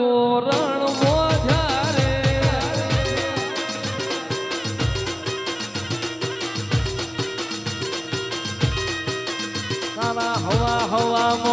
તોરણ મોજારે તારા હવા હવામાં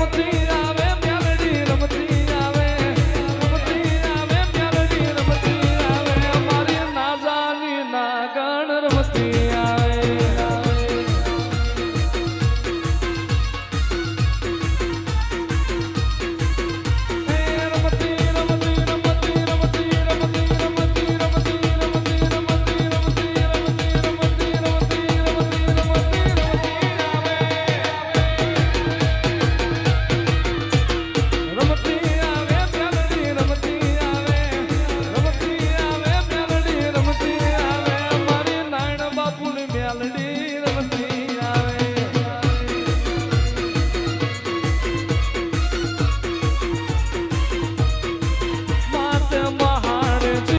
everything. મેલડી